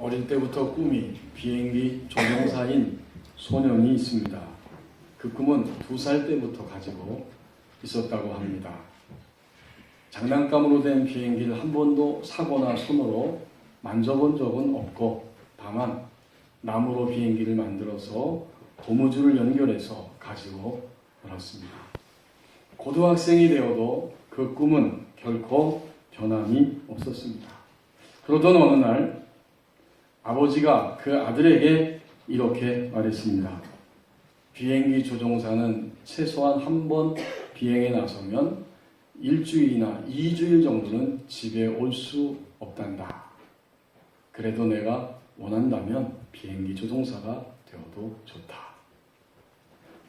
어릴 때부터 꿈이 비행기 조종사인 소년이 있습니다. 그 꿈은 두 살 때부터 가지고 있었다고 합니다. 장난감으로 된 비행기를 한 번도 사거나 손으로 만져본 적은 없고 다만 나무로 비행기를 만들어서 고무줄을 연결해서 가지고 놀았습니다. 고등학생이 되어도 그 꿈은 결코 변함이 없었습니다. 그러던 어느 날 아버지가 그 아들에게 이렇게 말했습니다. 비행기 조종사는 최소한 한 번 비행에 나서면 일주일이나 이주일 정도는 집에 올 수 없단다. 그래도 내가 원한다면 비행기 조종사가 되어도 좋다.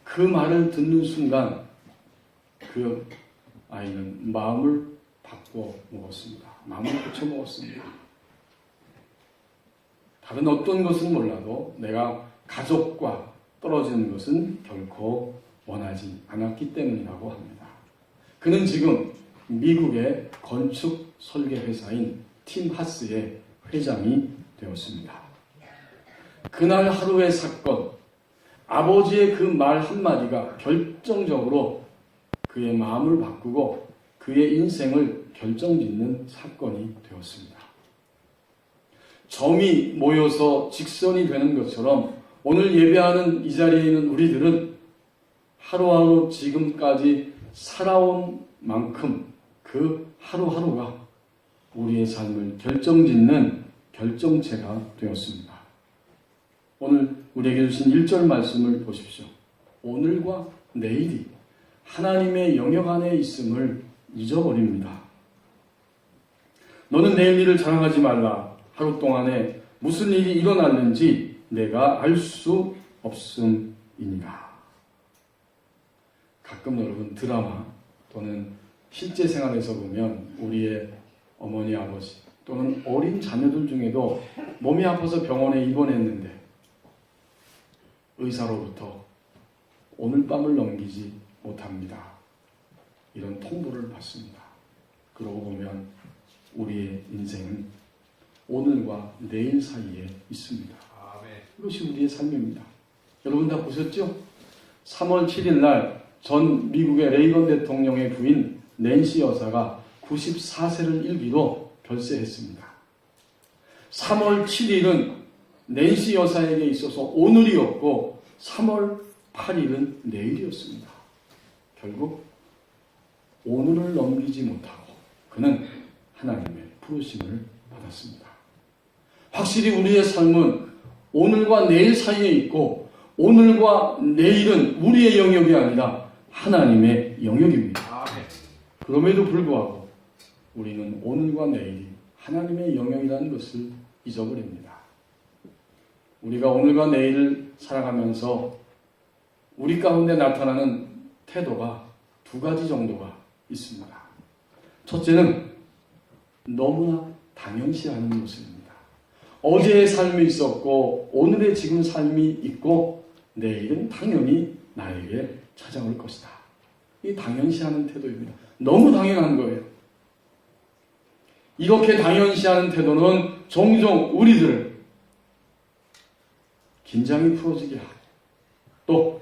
그 말을 듣는 순간 그 아이는 마음을 바꿔 먹었습니다. 마음을 고쳐 먹었습니다. 다른 어떤 것은 몰라도 내가 가족과 떨어지는 것은 결코 원하지 않았기 때문이라고 합니다. 그는 지금 미국의 건축 설계 회사인 팀 하스의 회장이 되었습니다. 그날 하루의 사건, 아버지의 그 말 한마디가 결정적으로 그의 마음을 바꾸고 그의 인생을 결정짓는 사건이 되었습니다. 점이 모여서 직선이 되는 것처럼 오늘 예배하는 이 자리에 있는 우리들은 하루하루 지금까지 살아온 만큼 그 하루하루가 우리의 삶을 결정짓는 결정체가 되었습니다. 오늘 우리에게 주신 1절 말씀을 보십시오. 오늘과 내일이 하나님의 영역 안에 있음을 잊어버립니다. 너는 내일 일을 자랑하지 말라. 하루 동안에 무슨 일이 일어났는지 내가 알 수 없음이니라. 가끔 여러분 드라마 또는 실제 생활에서 보면 우리의 어머니 아버지 또는 어린 자녀들 중에도 몸이 아파서 병원에 입원했는데 의사로부터 오늘 밤을 넘기지 못합니다. 이런 통보를 받습니다. 그러고 보면 우리의 인생은 오늘과 내일 사이에 있습니다. 이것이 우리의 삶입니다. 여러분 다 보셨죠? 3월 7일 날 전 미국의 레이건 대통령의 부인 낸시 여사가 94세를 일기로 별세했습니다. 3월 7일은 낸시 여사에게 있어서 오늘이었고 3월 8일은 내일이었습니다. 결국 오늘을 넘기지 못하고 그는 하나님의 부르심을 받았습니다. 확실히 우리의 삶은 오늘과 내일 사이에 있고 오늘과 내일은 우리의 영역이 아니라 하나님의 영역입니다. 그럼에도 불구하고 우리는 오늘과 내일이 하나님의 영역이라는 것을 잊어버립니다. 우리가 오늘과 내일을 살아가면서 우리 가운데 나타나는 태도가 두 가지 정도가 있습니다. 첫째는 너무나 당연시하는 모습입니다. 어제의 삶이 있었고 오늘의 지금 삶이 있고 내일은 당연히 나에게 찾아올 것이다. 이 당연시하는 태도입니다. 너무 당연한 거예요. 이렇게 당연시하는 태도는 종종 우리들을 긴장이 풀어지게 하고 또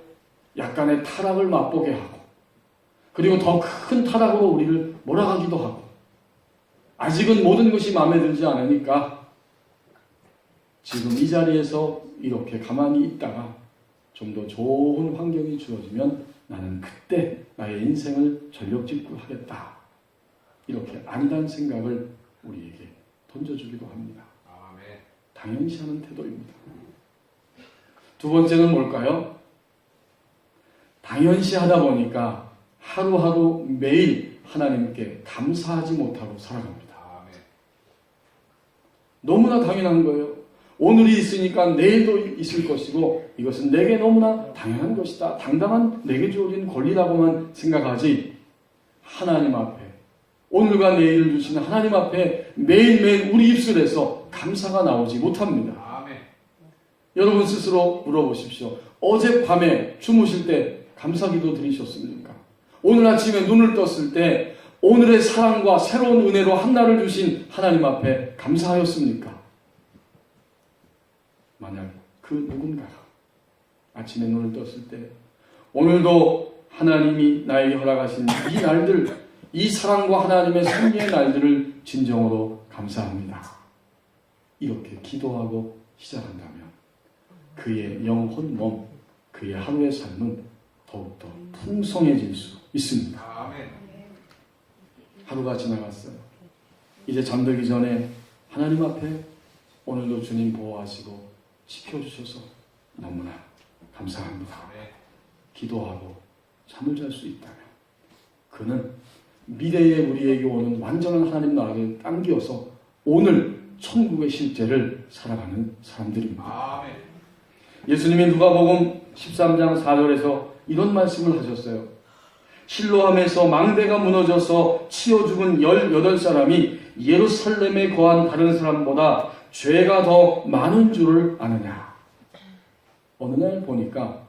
약간의 타락을 맛보게 하고 그리고 더 큰 타락으로 우리를 몰아가기도 하고 아직은 모든 것이 마음에 들지 않으니까 지금 이 자리에서 이렇게 가만히 있다가 좀 더 좋은 환경이 주어지면 나는 그때 나의 인생을 전력질구 하겠다. 이렇게 아니란 생각을 우리에게 던져주기도 합니다. 당연시 하는 태도입니다. 두 번째는 뭘까요? 당연시 하다 보니까 하루하루 매일 하나님께 감사하지 못하고 살아갑니다. 너무나 당연한 거예요. 오늘이 있으니까 내일도 있을 것이고 이것은 내게 너무나 당연한 것이다. 당당한 내게 주어진 권리라고만 생각하지 하나님 앞에 오늘과 내일을 주시는 하나님 앞에 매일매일 우리 입술에서 감사가 나오지 못합니다. 여러분 스스로 물어보십시오. 어젯밤에 주무실 때 감사기도 드리셨습니까? 오늘 아침에 눈을 떴을 때 오늘의 사랑과 새로운 은혜로 한날을 주신 하나님 앞에 감사하였습니까? 만약 그 누군가가 아침에 눈을 떴을 때 오늘도 하나님이 나에게 허락하신 이 날들, 이 사랑과 하나님의 승리의 날들을 진정으로 감사합니다. 이렇게 기도하고 시작한다면 그의 영혼 몸, 그의 하루의 삶은 더욱더 풍성해질 수 있습니다. 하루가 지나갔어요. 이제 잠들기 전에 하나님 앞에 오늘도 주님 보호하시고 지켜주셔서 너무나 감사합니다. 기도하고 잠을 잘 수 있다면 그는 미래에 우리에게 오는 완전한 하나님 나라를 당겨서 오늘 천국의 실제를 살아가는 사람들입니다. 예수님이 누가복음 13장 4절에서 이런 말씀을 하셨어요. 실로함에서 망대가 무너져서 치어 죽은 18사람이 예루살렘에 거한 다른 사람보다 죄가 더 많은 줄을 아느냐. 어느 날 보니까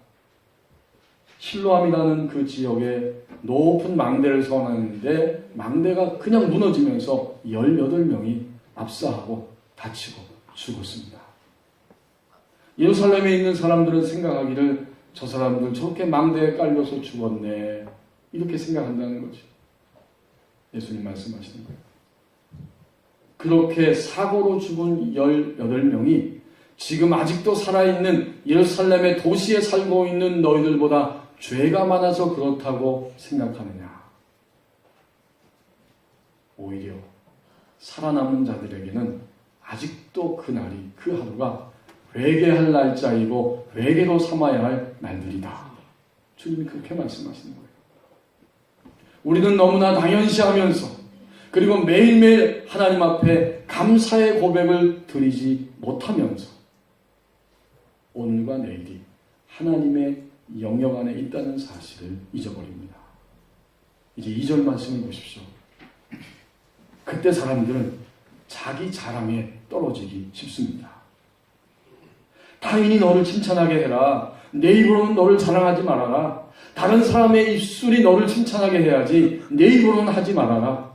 실로함이라는 그 지역에 높은 망대를 세워놨는데 망대가 그냥 무너지면서 18명이 압사하고 다치고 죽었습니다. 예루살렘에 있는 사람들은 생각하기를 저 사람들 저렇게 망대에 깔려서 죽었네. 이렇게 생각한다는 거죠. 예수님 말씀하시는 거예요. 그렇게 사고로 죽은 18명이 지금 아직도 살아있는 예루살렘의 도시에 살고 있는 너희들보다 죄가 많아서 그렇다고 생각하느냐. 오히려 살아남은 자들에게는 아직도 그 날이, 그 하루가 회개할 날짜이고 회개로 삼아야 할 날들이다. 주님이 그렇게 말씀하시는 거예요. 우리는 너무나 당연시하면서 그리고 매일매일 하나님 앞에 감사의 고백을 드리지 못하면서 오늘과 내일이 하나님의 영역 안에 있다는 사실을 잊어버립니다. 이제 2절 말씀을 보십시오. 그때 사람들은 자기 자랑에 떨어지기 쉽습니다. 타인이 너를 칭찬하게 해라. 내 입으로는 너를 자랑하지 말아라. 다른 사람의 입술이 너를 칭찬하게 해야지 내 입으로는 하지 말아라.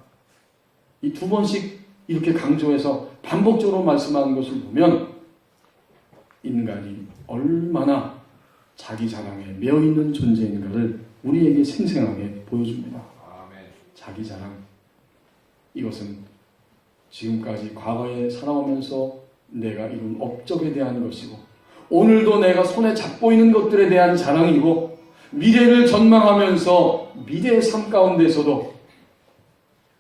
이 두 번씩 이렇게 강조해서 반복적으로 말씀하는 것을 보면 인간이 얼마나 자기 자랑에 매여 있는 존재인가를 우리에게 생생하게 보여줍니다. 아멘. 자기 자랑. 이것은 지금까지 과거에 살아오면서 내가 이룬 업적에 대한 것이고, 오늘도 내가 손에 잡고 있는 것들에 대한 자랑이고, 미래를 전망하면서 미래의 삶 가운데서도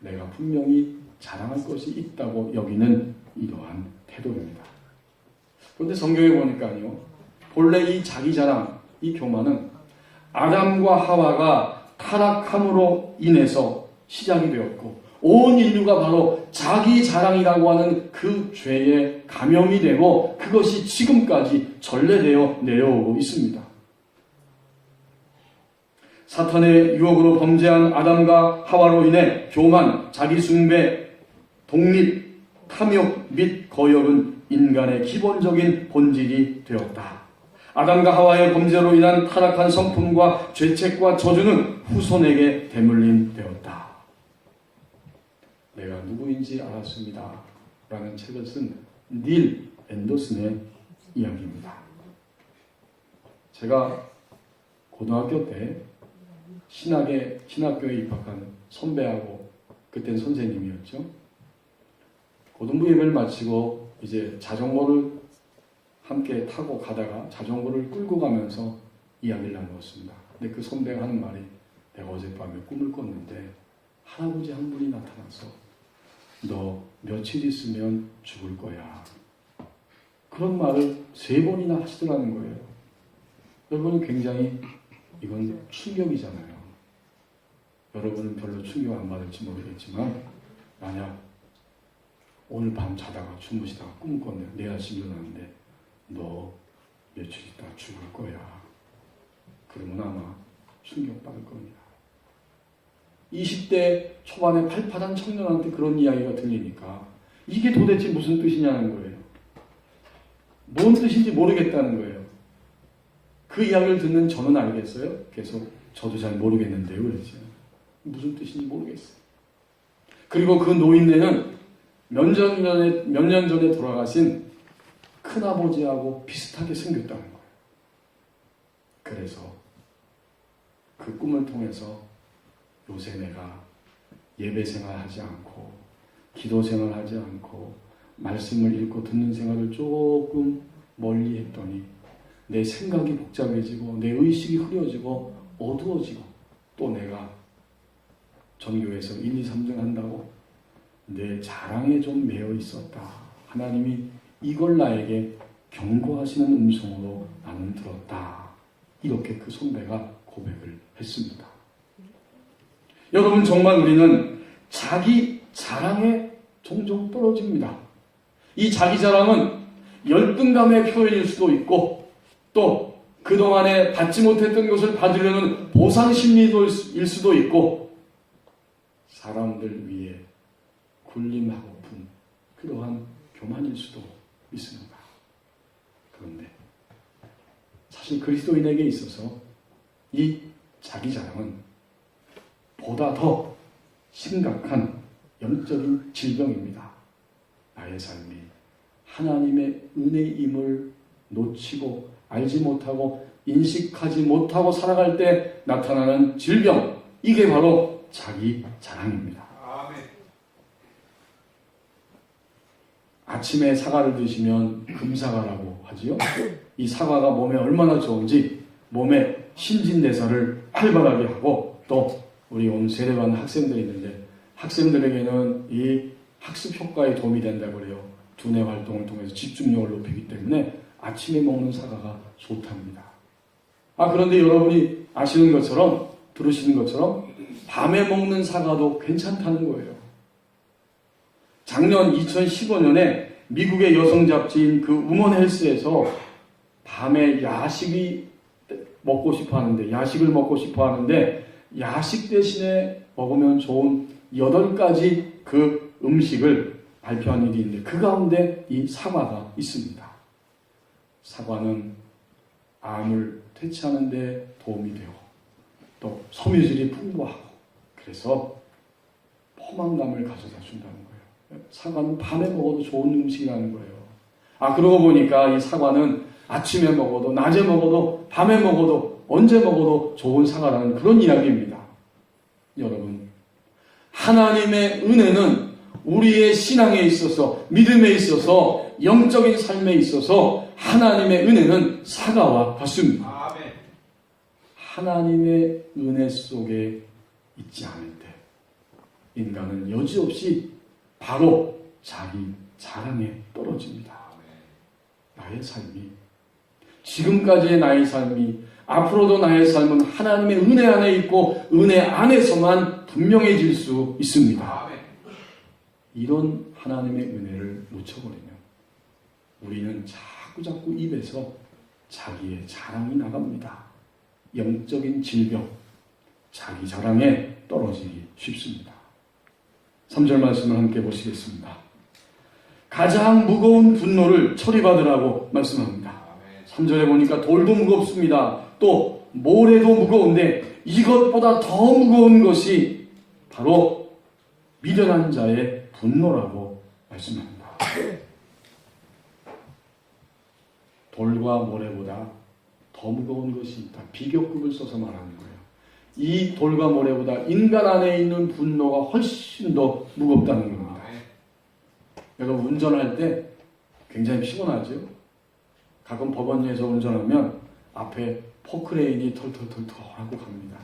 내가 분명히 자랑할 것이 있다고 여기는 이러한 태도입니다. 그런데 성경에 보니까요, 본래 이 자기 자랑, 이 교만은 아담과 하와가 타락함으로 인해서 시작이 되었고, 온 인류가 바로 자기 자랑이라고 하는 그 죄에 감염이 되고, 그것이 지금까지 전래되어 내려오고 있습니다. 사탄의 유혹으로 범죄한 아담과 하와로 인해 교만, 자기 숭배, 독립, 탐욕 및 거역은 인간의 기본적인 본질이 되었다. 아담과 하와의 범죄로 인한 타락한 성품과 죄책과 저주는 후손에게 대물림 되었다. 내가 누구인지 알았습니다. 라는 책을 쓴 닐 앤더슨의 이야기입니다. 제가 고등학교 때 신학에, 신학교에 입학한 선배하고 그땐 선생님이었죠. 고등부 예배를 마치고 이제 자전거를 함께 타고 가다가 자전거를 끌고 가면서 이야기를 나누었습니다. 근데 그 선배가 하는 말이 내가 어젯밤에 꿈을 꿨는데 할아버지 한 분이 나타나서 너 며칠 있으면 죽을 거야. 그런 말을 세 번이나 하시더라는 거예요. 여러분은 굉장히 이건 충격이잖아요. 여러분은 별로 충격 안 받을지 모르겠지만 만약 오늘 밤 자다가 주무시다가 꿈을 꿨네. 내일 아침 일어났는데 너 며칠 있다 죽을 거야. 그러면 아마 충격받을 겁니다. 20대 초반에 팔팔한 청년한테 그런 이야기가 들리니까 이게 도대체 무슨 뜻이냐는 거예요. 뭔 뜻인지 모르겠다는 거예요. 그 이야기를 듣는 저는 알겠어요. 계속 저도 잘 모르겠는데요. 그랬죠. 무슨 뜻인지 모르겠어요. 그리고 그 노인네는 몇 년 전에, 몇 년 전에 돌아가신 그 큰아버지하고 비슷하게 생겼다는 거예요. 그래서 그 꿈을 통해서 요새 내가 예배 생활하지 않고 기도 생활하지 않고 말씀을 읽고 듣는 생활을 조금 멀리 했더니 내 생각이 복잡해지고 내 의식이 흐려지고 어두워지고 또 내가 전교에서 1, 2, 3등 한다고 내 자랑에 좀 매여 있었다. 하나님이 이걸 나에게 경고하시는 음성으로 나는 들었다. 이렇게 그 선배가 고백을 했습니다. 여러분 정말 우리는 자기 자랑에 종종 떨어집니다. 이 자기 자랑은 열등감의 표현일 수도 있고 또 그동안에 받지 못했던 것을 받으려는 보상 심리일 수도 있고 사람들 위해 군림하고픈 그러한 교만일 수도 있습니다. 그런데 사실 그리스도인에게 있어서 이 자기 자랑은 보다 더 심각한 영적인 질병입니다. 나의 삶이 하나님의 은혜임을 놓치고 알지 못하고 인식하지 못하고 살아갈 때 나타나는 질병, 이게 바로 자기 자랑입니다. 아침에 사과를 드시면 금사과라고 하지요. 이 사과가 몸에 얼마나 좋은지 몸의 신진대사를 활발하게 하고 또 우리 온 세례반 학생들이 있는데 학생들에게는 이 학습 효과에 도움이 된다고 그래요. 두뇌 활동을 통해서 집중력을 높이기 때문에 아침에 먹는 사과가 좋답니다. 아 그런데 여러분이 아시는 것처럼 들으시는 것처럼 밤에 먹는 사과도 괜찮다는 거예요. 작년 2015년에 미국의 여성 잡지인 그 우먼 헬스에서 밤에 야식이 먹고 싶어 하는데 야식을 먹고 싶어 하는데 야식 대신에 먹으면 좋은 8가지 그 음식을 발표한 일이 있는데 그 가운데 이 사과가 있습니다. 사과는 암을 퇴치하는 데 도움이 되고 또 섬유질이 풍부하고 그래서 포만감을 가져다 준다는 거예요. 사과는 밤에 먹어도 좋은 음식이라는 거예요. 아, 그러고 보니까 이 사과는 아침에 먹어도, 낮에 먹어도, 밤에 먹어도, 언제 먹어도 좋은 사과라는 그런 이야기입니다. 여러분, 하나님의 은혜는 우리의 신앙에 있어서, 믿음에 있어서, 영적인 삶에 있어서 하나님의 은혜는 사과와 같습니다. 하나님의 은혜 속에 있지 않을 때 인간은 여지없이 바로 자기 자랑에 떨어집니다. 나의 삶이 지금까지의 나의 삶이 앞으로도 나의 삶은 하나님의 은혜 안에 있고 은혜 안에서만 분명해질 수 있습니다. 이런 하나님의 은혜를 놓쳐버리면 우리는 자꾸 자꾸 입에서 자기의 자랑이 나갑니다. 영적인 질병, 자기 자랑에 떨어지기 쉽습니다. 3절 말씀을 함께 보시겠습니다. 가장 무거운 분노를 처리받으라고 말씀합니다. 아멘. 3절에 보니까 돌도 무겁습니다. 또 모래도 무거운데 이것보다 더 무거운 것이 바로 미련한 자의 분노라고 말씀합니다. 돌과 모래보다 더 무거운 것이 있다. 비교급을 써서 말하는 거예요. 이 돌과 모래보다 인간 안에 있는 분노가 훨씬 더 무겁다는 겁니다. 아멘. 여러분 운전할 때 굉장히 피곤하죠. 가끔 법원에서 운전하면 앞에 포크레인이 털털털털 하고 갑니다.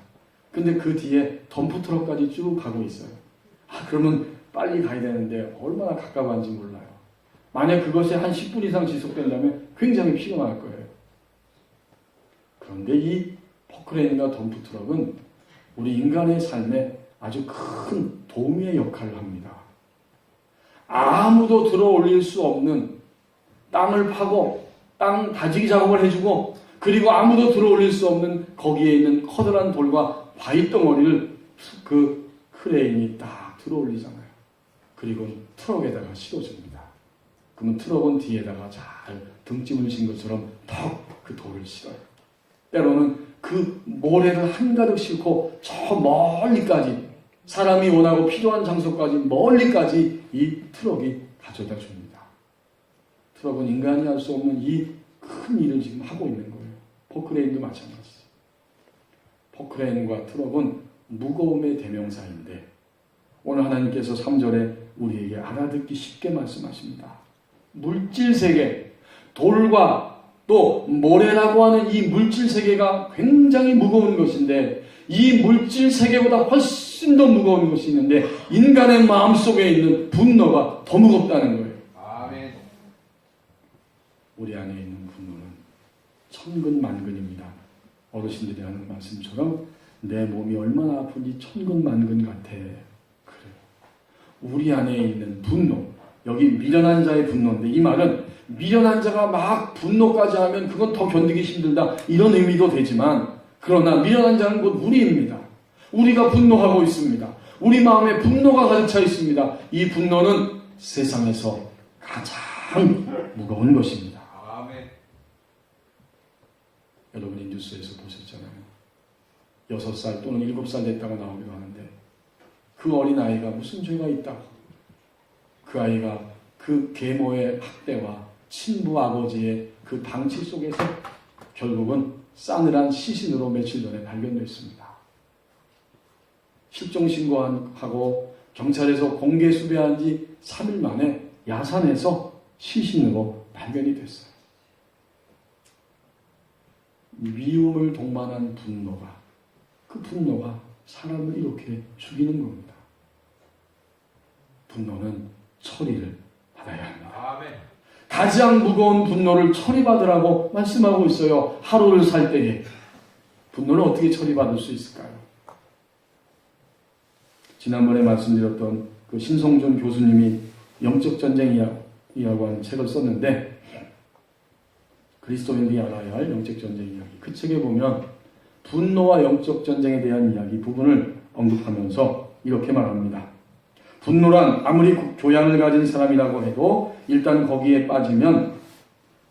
근데 그 뒤에 덤프트럭까지 쭉 가고 있어요. 아, 그러면 빨리 가야 되는데 얼마나 가까운지 몰라요. 만약 그것이 한 10분 이상 지속된다면 굉장히 피곤할 거예요. 그런데 이 포크레인과 덤프트럭은 우리 인간의 삶에 아주 큰 도움의 역할을 합니다. 아무도 들어 올릴 수 없는 땅을 파고 땅 다지기 작업을 해주고 그리고 아무도 들어 올릴 수 없는 거기에 있는 커다란 돌과 바위 덩어리를 그 크레인이 딱 들어 올리잖아요. 그리고 트럭에다가 실어줍니다. 그러면 트럭은 뒤에다가 잘 등짐을 진 것처럼 턱 그 돌을 실어요. 때로는 그 모래를 한가득 싣고 저 멀리까지 사람이 원하고 필요한 장소까지 멀리까지 이 트럭이 가져다 줍니다. 트럭은 인간이 할 수 없는 이 큰 일을 지금 하고 있는 거예요. 포크레인도 마찬가지죠. 포크레인과 트럭은 무거움의 대명사인데 오늘 하나님께서 3절에 우리에게 알아듣기 쉽게 말씀하십니다. 물질 세계, 돌과 또 모래라고 하는 이 물질 세계가 굉장히 무거운 것인데 이 물질 세계보다 훨씬 더 무거운 것이 있는데 인간의 마음 속에 있는 분노가 더 무겁다는 거예요. 아멘. 우리 안에 있는 분노는 천근만근입니다. 어르신들이 하는 말씀처럼 내 몸이 얼마나 아픈지 천근만근 같아. 그래요. 우리 안에 있는 분노, 여기 미련한 자의 분노인데 이 말은 미련한 자가 막 분노까지 하면 그건 더 견디기 힘들다 이런 의미도 되지만 그러나 미련한 자는 곧 우리입니다. 우리가 분노하고 있습니다. 우리 마음에 분노가 가득 차 있습니다. 이 분노는 세상에서 가장 무거운 것입니다. 여러분이 뉴스에서 보셨잖아요. 여섯 살 또는 일곱 살 됐다고 나오기도 하는데 그 어린 아이가 무슨 죄가 있다고 그 아이가 그 계모의 학대와 친부 아버지의 그 방치 속에서 결국은 싸늘한 시신으로 며칠 전에 발견됐습니다. 실종 신고하고 경찰에서 공개 수배한 지 3일 만에 야산에서 시신으로 발견이 됐어요. 미움을 동반한 분노가 그 분노가 사람을 이렇게 죽이는 겁니다. 분노는 처리를 받아야 합니다. 아멘. 가장 무거운 분노를 처리받으라고 말씀하고 있어요. 하루를 살 때에 분노를 어떻게 처리받을 수 있을까요? 지난번에 말씀드렸던 그 신성준 교수님이 영적 전쟁이라고 하는 책을 썼는데 그리스도인들이 알아야 할 영적 전쟁 이야기. 그 책에 보면 분노와 영적 전쟁에 대한 이야기 부분을 언급하면서 이렇게 말합니다. 분노란 아무리 교양을 가진 사람이라고 해도 일단 거기에 빠지면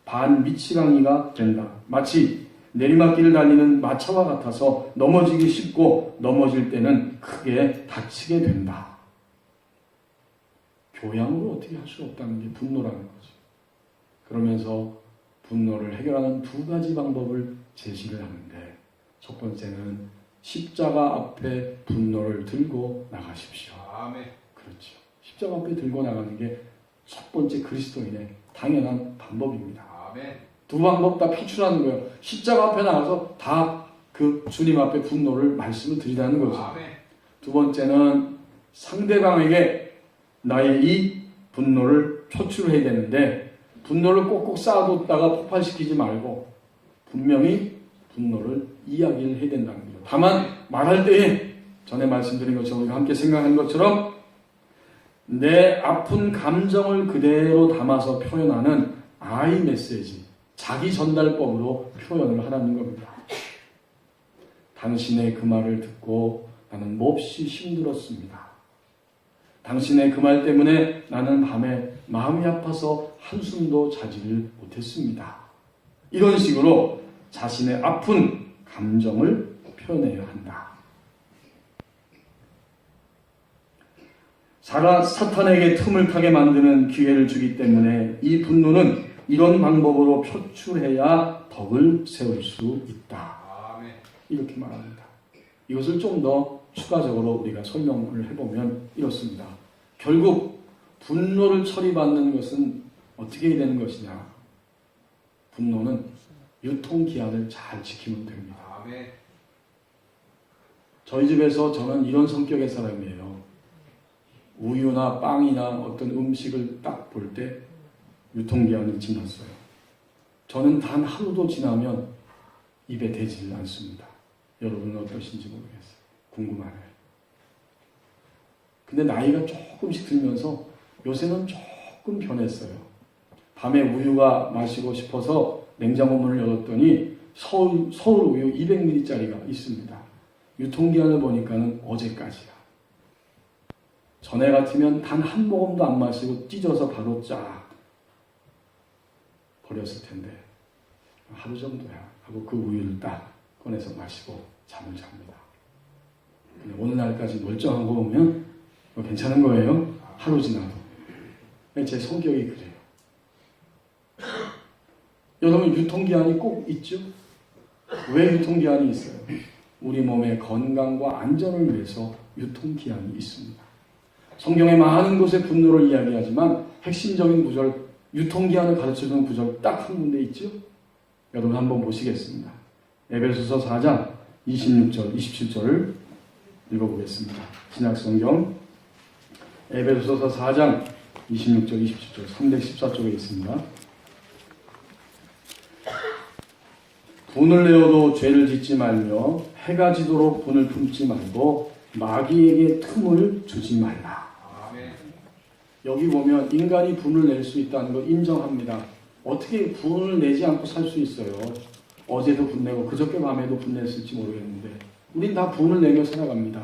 반미치광이가 된다. 마치 내리막길을 달리는 마차와 같아서 넘어지기 쉽고 넘어질 때는 크게 다치게 된다. 교양으로 어떻게 할 수 없다는 게 분노라는 거죠. 그러면서 분노를 해결하는 두 가지 방법을 제시를 하는데 첫 번째는 십자가 앞에 분노를 들고 나가십시오. 아멘. 그렇죠. 십자가 앞에 들고 나가는 게 첫 번째 그리스도인의 당연한 방법입니다. 아멘. 두 방법 다 표출하는 거예요. 십자가 앞에 나가서 다 그 주님 앞에 분노를 말씀을 드리라는 거죠. 아멘. 두 번째는 상대방에게 나의 이 분노를 표출해야 되는데 분노를 꼭꼭 쌓아뒀다가 폭발시키지 말고 분명히 분노를 이야기를 해야 된다는 거죠. 다만 말할 때에 전에 말씀드린 것처럼 우리가 함께 생각한 것처럼 내 아픈 감정을 그대로 담아서 표현하는 아이 메시지, 자기 전달법으로 표현을 하라는 겁니다. 당신의 그 말을 듣고 나는 몹시 힘들었습니다. 당신의 그 말 때문에 나는 밤에 마음이 아파서 한숨도 자지를 못했습니다. 이런 식으로 자신의 아픈 감정을 표현해야 한다. 사라 사탄에게 틈을 타게 만드는 기회를 주기 때문에 이 분노는 이런 방법으로 표출해야 덕을 세울 수 있다. 이렇게 말합니다. 이것을 좀 더 추가적으로 우리가 설명을 해보면 이렇습니다. 결국 분노를 처리받는 것은 어떻게 해야 되는 것이냐? 분노는 유통기한을 잘 지키면 됩니다. 저희 집에서 저는 이런 성격의 사람이에요. 우유나 빵이나 어떤 음식을 딱 볼 때 유통기한이 지났어요. 저는 단 하루도 지나면 입에 대지 않습니다. 여러분은 어떠신지 모르겠어요. 궁금하네요. 근데 나이가 조금씩 들면서 요새는 조금 변했어요. 밤에 우유가 마시고 싶어서 냉장고 문을 열었더니 서울, 서울 우유 200ml짜리가 있습니다. 유통기한을 보니까는 어제까지야. 전에 같으면 단 한 모금도 안 마시고 찢어서 바로 쫙 버렸을 텐데 하루 정도야 하고 그 우유를 딱 꺼내서 마시고 잠을 잡니다. 오늘날까지 멀쩡한 거 보면 뭐 괜찮은 거예요. 하루 지나도. 제 성격이 그래요. 여러분 유통기한이 꼭 있죠? 왜 유통기한이 있어요? 우리 몸의 건강과 안전을 위해서 유통기한이 있습니다. 성경의 많은 곳에 분노를 이야기하지만 핵심적인 구절, 유통기한을 가르쳐주는 구절 딱 한 군데 있죠? 여러분 한번 보시겠습니다. 에베소서 4장 26절, 27절을 읽어보겠습니다. 신약 성경 에베소서 4장 26절, 27절, 314쪽에 있습니다. 분을 내어도 죄를 짓지 말며 해가 지도록 분을 품지 말고 마귀에게 틈을 주지 말라. 여기 보면 인간이 분을 낼 수 있다는 걸 인정합니다. 어떻게 분을 내지 않고 살 수 있어요? 어제도 분내고 그저께 밤에도 분냈을지 모르겠는데 우린 다 분을 내며 살아갑니다.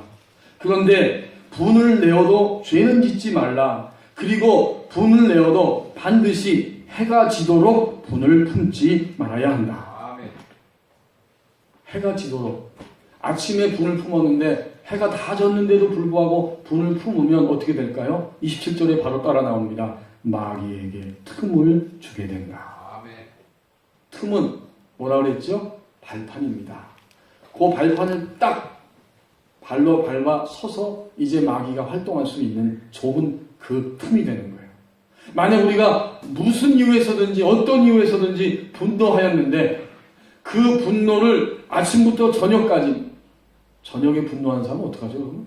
그런데 분을 내어도 죄는 짓지 말라. 그리고 분을 내어도 반드시 해가 지도록 분을 품지 말아야 한다. 해가 지도록 아침에 분을 품었는데 해가 다 졌는데도 불구하고 분을 품으면 어떻게 될까요? 27절에 바로 따라 나옵니다. 마귀에게 틈을 주게 된다. 틈은 뭐라 그랬죠? 발판입니다. 그 발판을 딱 발로 밟아 서서 이제 마귀가 활동할 수 있는 좁은 그 틈이 되는 거예요. 만약 우리가 무슨 이유에서든지 어떤 이유에서든지 분노하였는데 그 분노를 아침부터 저녁까지 저녁에 분노하는 사람은 어떡하죠? 그러면?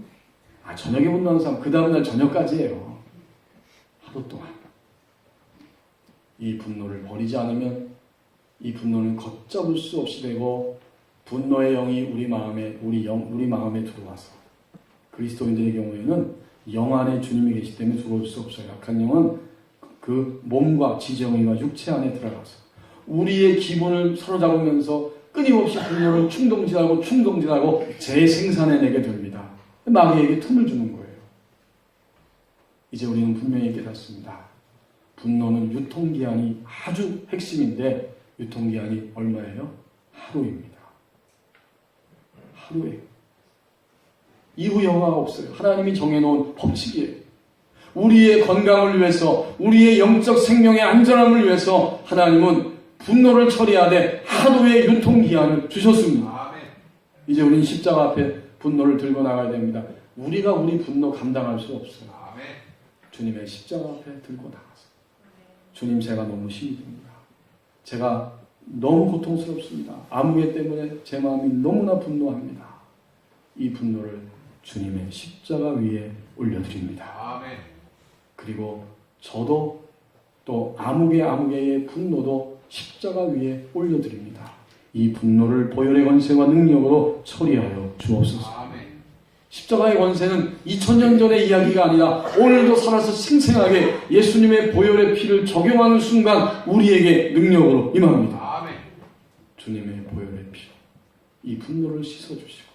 아 저녁에 분노하는 사람 그 다음날 저녁까지예요. 하루 동안 이 분노를 버리지 않으면 이 분노는 걷잡을 수 없이 되고 분노의 영이 우리 마음에 우리 영 우리 마음에 들어와서 그리스도인들의 경우에는 영 안에 주님이 계시기 때문에 들어올 수 없어요. 약한 영은 그 몸과 지정의와 육체 안에 들어가서 우리의 기분을 사로잡으면서 끊임없이 분노를 충동질하고 충동질하고 재생산해내게 됩니다. 마귀에게 틈을 주는 거예요. 이제 우리는 분명히 깨닫습니다. 분노는 유통기한이 아주 핵심인데 유통기한이 얼마예요? 하루입니다. 하루에. 이후 영화가 없어요. 하나님이 정해놓은 법칙이에요. 우리의 건강을 위해서, 우리의 영적 생명의 안전함을 위해서 하나님은 분노를 처리하되 하루의 유통기한을 주셨습니다. 이제 우리는 십자가 앞에 분노를 들고 나가야 됩니다. 우리가 우리 분노 감당할 수 없어요. 주님의 십자가 앞에 들고 나가서. 주님 제가 너무 힘이 듭니다. 제가 너무 고통스럽습니다. 아무개 때문에 제 마음이 너무나 분노합니다. 이 분노를 주님의 십자가 위에 올려드립니다. 그리고 저도 또 아무개 아무개의 분노도 십자가 위에 올려드립니다. 이 분노를 보혈의 권세와 능력으로 처리하여 주옵소서. 십자가의 권세는 2000년 전의 이야기가 아니라 오늘도 살아서 생생하게 예수님의 보혈의 피를 적용하는 순간 우리에게 능력으로 임합니다. 주님의 보혈의 피로 이 분노를 씻어주시고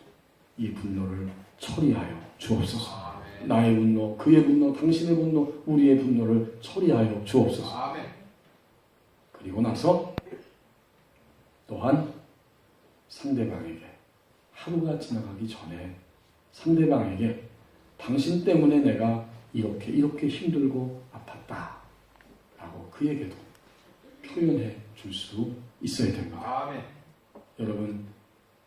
이 분노를 처리하여 주옵소서. 나의 분노, 그의 분노, 당신의 분노, 우리의 분노를 처리하여 주옵소서. 그리고 나서 또한 상대방에게 하루가 지나가기 전에 상대방에게 당신 때문에 내가 이렇게 이렇게 힘들고 아팠다 라고 그에게도 표현해 줄 수 있어야 됩니다. 여러분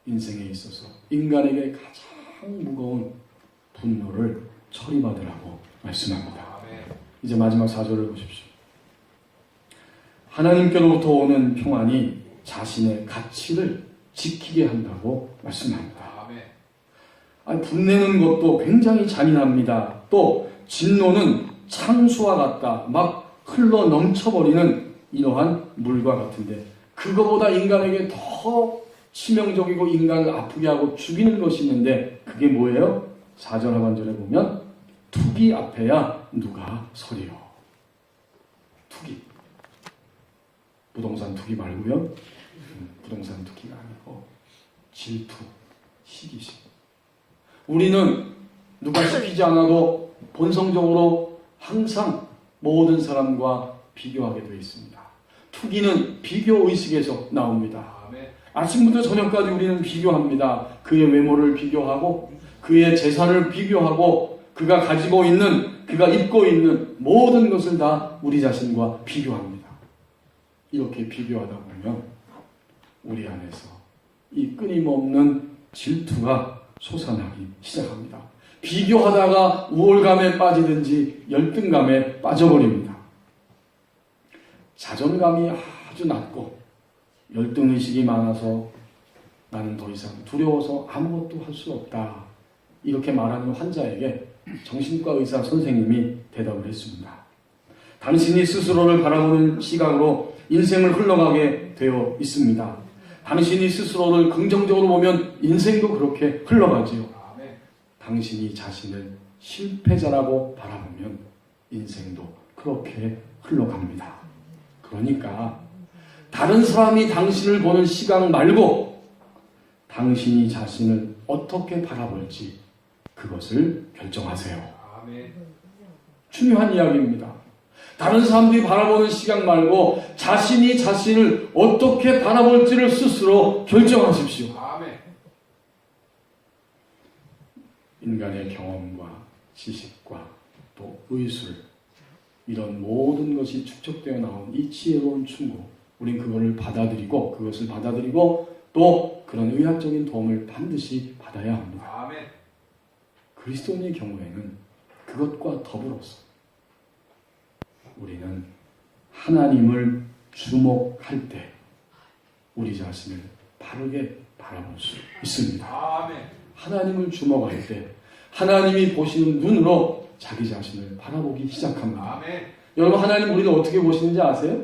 인생에 있어서 인간에게 가장 무거운 분노를 처리받으라고 말씀합니다. 이제 마지막 4절을 보십시오. 하나님께로부터 오는 평안이 자신의 가치를 지키게 한다고 말씀합니다. 아니, 분내는 것도 굉장히 잔인합니다. 또 진노는 창수와 같다. 막 흘러 넘쳐버리는 이러한 물과 같은데 그거보다 인간에게 더 치명적이고 인간을 아프게 하고 죽이는 것이 있는데 그게 뭐예요? 4절 하반절에 보면 투기 앞에야 누가 서리요. 투기. 부동산 투기 말고요. 음, 부동산 투기가 아니고 질투, 시기심. 우리는 누가 시키지 않아도 본성적으로 항상 모든 사람과 비교하게 되어 있습니다. 투기는 비교 의식에서 나옵니다. 아침부터 저녁까지 우리는 비교합니다. 그의 외모를 비교하고 그의 재산을 비교하고 그가 가지고 있는 그가 입고 있는 모든 것을 다 우리 자신과 비교합니다. 이렇게 비교하다 보면 우리 안에서 이 끊임없는 질투가 솟아나기 시작합니다. 비교하다가 우월감에 빠지든지 열등감에 빠져버립니다. 자존감이 아주 낮고 열등의식이 많아서 나는 더 이상 두려워서 아무것도 할 수 없다. 이렇게 말하는 환자에게 정신과 의사 선생님이 대답을 했습니다. 당신이 스스로를 바라보는 시각으로 인생을 흘러가게 되어 있습니다. 당신이 스스로를 긍정적으로 보면 인생도 그렇게 흘러가지요. 당신이 자신을 실패자라고 바라보면 인생도 그렇게 흘러갑니다. 그러니까 다른 사람이 당신을 보는 시각 말고 당신이 자신을 어떻게 바라볼지 그것을 결정하세요. 중요한 이야기입니다. 다른 사람들이 바라보는 시각 말고 자신이 자신을 어떻게 바라볼지를 스스로 결정하십시오. 인간의 경험과 지식과 또 의술 이런 모든 것이 축적되어 나온 이 지혜로운 충고 우린 그거를 받아들이고 그것을 받아들이고 또 그런 의학적인 도움을 반드시 받아야 합니다. 그리스도인의 경우에는 그것과 더불어서 우리는 하나님을 주목할 때 우리 자신을 바르게 바라볼 수 있습니다. 하나님을 주목할 때 하나님이 보시는 눈으로 자기 자신을 바라보기 시작합니다. 여러분 하나님 우리를 어떻게 보시는지 아세요?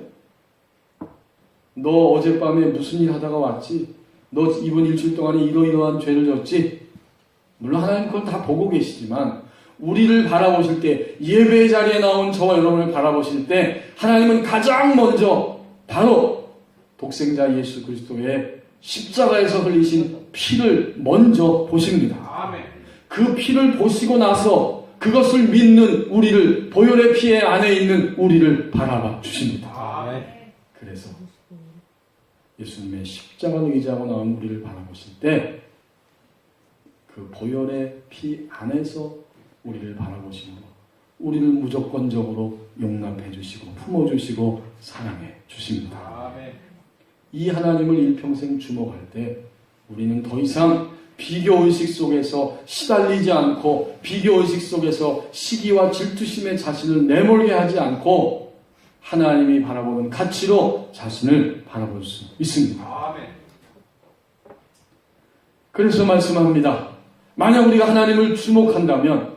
너 어젯밤에 무슨 일 하다가 왔지? 너 이번 일주일 동안에 이러이러한 죄를 졌지? 물론 하나님 그걸 다 보고 계시지만 우리를 바라보실 때 예배 자리에 나온 저와 여러분을 바라보실 때 하나님은 가장 먼저 바로 독생자 예수 그리스도의 십자가에서 흘리신 피를 먼저 보십니다. 그 피를 보시고 나서 그것을 믿는 우리를 보혈의 피의 안에 있는 우리를 바라봐 주십니다. 그래서 예수님의 십자가를 의지하고 나온 우리를 바라보실 때 그 보혈의 피 안에서 우리를 바라보시고 우리를 무조건적으로 용납해 주시고 품어 주시고 사랑해 주십니다. 이 하나님을 일평생 주목할 때 우리는 더 이상 비교 의식 속에서 시달리지 않고 비교 의식 속에서 시기와 질투심의 자신을 내몰게 하지 않고 하나님이 바라보는 가치로 자신을 바라볼 수 있습니다. 그래서 말씀합니다. 만약 우리가 하나님을 주목한다면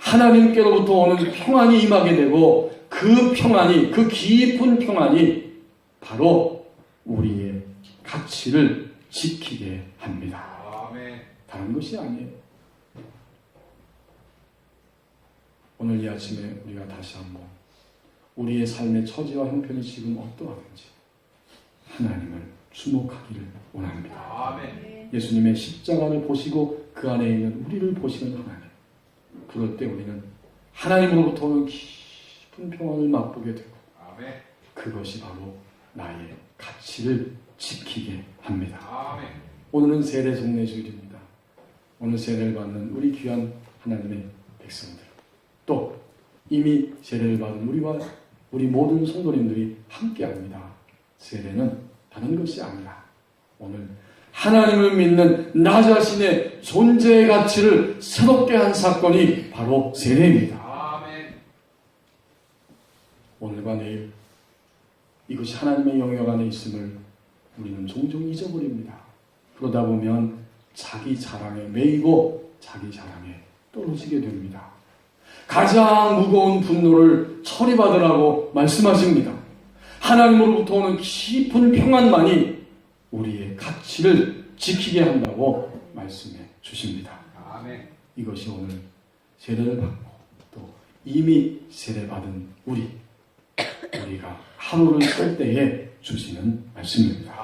하나님께로부터 오는 평안이 임하게 되고 그 평안이 그 깊은 평안이 바로 우리의 가치를 지키게 합니다. 다른 것이 아니에요. 오늘 이 아침에 우리가 다시 한번 우리의 삶의 처지와 형편이 지금 어떠하든지 하나님을 주목하기를 원합니다. 예수님의 십자가를 보시고 그 안에 있는 우리를 보시는 하나님. 그럴 때 우리는 하나님으로부터 오는 깊은 평안을 맛보게 되고 그것이 바로 나의 가치를 지키게 합니다. 오늘은 세례 성례주일입니다. 오늘 세례를 받는 우리 귀한 하나님의 백성들 또 이미 세례를 받은 우리와 우리 모든 성도님들이 함께합니다. 세례는 다른 것이 아니라 오늘 하나님을 믿는 나 자신의 존재의 가치를 새롭게 한 사건이 바로 세례입니다. 오늘과 내일 이것이 하나님의 영역 안에 있음을 우리는 종종 잊어버립니다. 그러다 보면 자기 자랑에 매이고 자기 자랑에 떨어지게 됩니다. 가장 무거운 분노를 처리받으라고 말씀하십니다. 하나님으로부터 오는 깊은 평안만이 우리의 가치를 지키게 한다고 말씀해 주십니다. 이것이 오늘 세례를 받고 또 이미 세례 받은 우리 우리가 하루를 살 때에 주시는 말씀입니다.